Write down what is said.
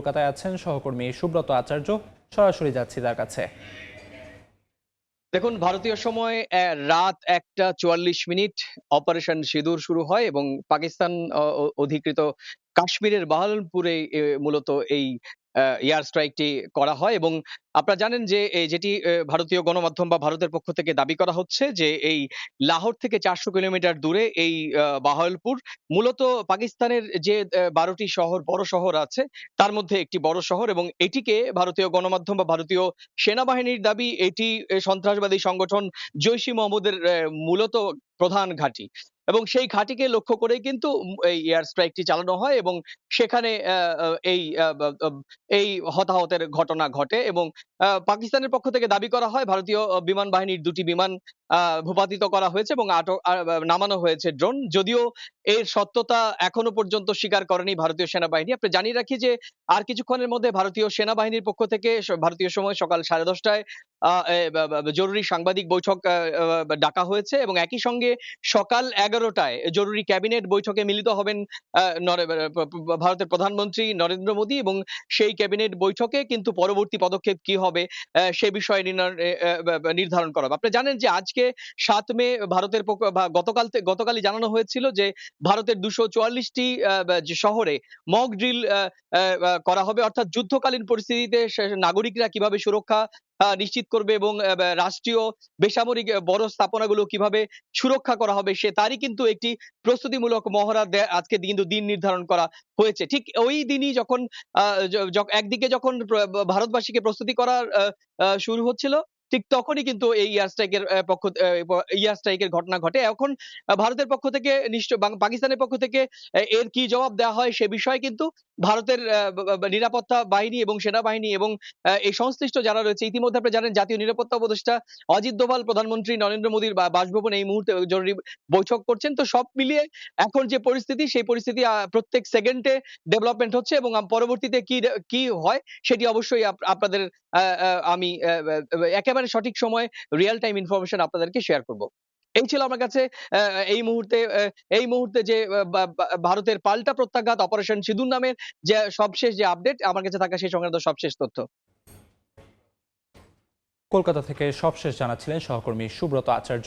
কলকাতায় আছেন সহকর্মী সুব্রত আচার্য। সরাসরি যাচ্ছি তার কাছে। দেখুন, ভারতীয় সময় রাত একটা চুয়াল্লিশ মিনিট, অপারেশন সিঁদুর শুরু হয় এবং পাকিস্তান অধিকৃত কাশ্মীরের বাহালপুরে মূলত এই এয়ার স্ট্রাইকটি করা হয় এবং আপনারা জানেন যে যেটি ভারতীয় গণমাধ্যম বা ভারতের পক্ষ থেকে দাবি করা হচ্ছে যে এই লাহোর থেকে চারশো কিলোমিটার দূরে এই আহ, বাহাওয়ালপুর মূলত পাকিস্তানের যে বারোটি শহর বড় শহর আছে তার মধ্যে একটি বড় শহর এবং এটিকে ভারতীয় গণমাধ্যম বা ভারতীয় সেনাবাহিনীর দাবি এটি সন্ত্রাসবাদী সংগঠন জৈশি মোহাম্মদের মূলত প্রধান ঘাঁটি। এবং সেই ঘাঁটিকে লক্ষ্য করেই কিন্তু এই এয়ার স্ট্রাইকটি চালানো হয় এবং সেখানে এই এই হতাহতের ঘটনা ঘটে এবং পাকিস্তানের পক্ষ থেকে দাবি করা হয় ভারতীয় বিমান বাহিনীর দুটি বিমান ভূপাতিত করা হয়েছে এবং আটক নামানো হয়েছে ড্রোন। যদিও এর সত্যতা এখনও পর্যন্ত স্বীকার করেনি ভারতীয় সেনাবাহিনী। আপনি জানিয়ে রাখি যে আর কিছুক্ষণের মধ্যে ভারতীয় সেনাবাহিনীর পক্ষ থেকে ভারতীয় সময় সকাল সাড়ে দশটায় জরুরি সাংবাদিক বৈঠক ডাকা হয়েছে এবং একই সঙ্গে সকাল এগারোটায় জরুরি ক্যাবিনেট বৈঠকে মিলিত হবেন ভারতের প্রধানমন্ত্রী নরেন্দ্র মোদী এবং সেই ক্যাবিনেট বৈঠকে কিন্তু পরবর্তী পদক্ষেপ কি হবে সে বিষয়ে নির্ধারণ করা হবে। আপনি জানেন যে আজকে সাত মে ভারতের গতকাল গতকালই জানানো হয়েছিল যে ভারতের দুশো চুয়াল্লিশটি শহরে মক ড্রিল করা হবে। অর্থাৎ যুদ্ধকালীন পরিস্থিতিতে নাগরিকরা কীভাবে সুরক্ষা নিশ্চিত করবে এবং রাষ্ট্রীয় বেসামরিক বড় স্থাপনাগুলো কীভাবে সুরক্ষা করা হবে সে তারই কিন্তু একটি প্রস্তুতিমূলক মহড়া আজকে কিন্তু দিন নির্ধারণ করা হয়েছে। ঠিক ওই দিনই যখন একদিকে যখন ভারতবাসীকে প্রস্তুতি করার শুরু হচ্ছিল ঠিক তখনই কিন্তু এই এয়ার স্ট্রাইকের পক্ষ এয়ার স্ট্রাইকের ঘটনা ঘটে। এখন ভারতের পক্ষ থেকে নিশ্চয় পাকিস্তানের পক্ষ থেকে এর কি জবাব দেওয়া হয় সে বিষয়ে কিন্তু ভারতের নিরাপত্তা বাহিনী এবং সেনাবাহিনী এবং এই সংশ্লিষ্ট যারা রয়েছে ইতিমধ্যে আপনি জানেন জাতীয় নিরাপত্তা উপদেষ্টা অজিত দোভাল প্রধানমন্ত্রী নরেন্দ্র মোদীর বাসভবনে এই মুহূর্তে জরুরি বৈঠক করছেন। তো সব মিলিয়ে এখন যে পরিস্থিতি সেই পরিস্থিতি প্রত্যেক সেকেন্ডে ডেভেলপমেন্ট হচ্ছে এবং পরবর্তীতে কি কি হয় সেটি অবশ্যই আপনাদের আমি আহ, একেবারে সঠিক সময়ে রিয়েল টাইম ইনফরমেশন আপনাদেরকে শেয়ার করব। এই ছিল আমার কাছে এই মুহূর্তে এই মুহূর্তে যে ভারতের পাল্টা প্রত্যাঘাত অপারেশন সিঁদুর নামের যে, সবশেষ যে আপডেট আমার কাছে থাকা সেই সংক্রান্ত সবশেষ তথ্য। কলকাতা থেকে সবশেষ জানাচ্ছিলেন সহকর্মী সুব্রত আচার্য।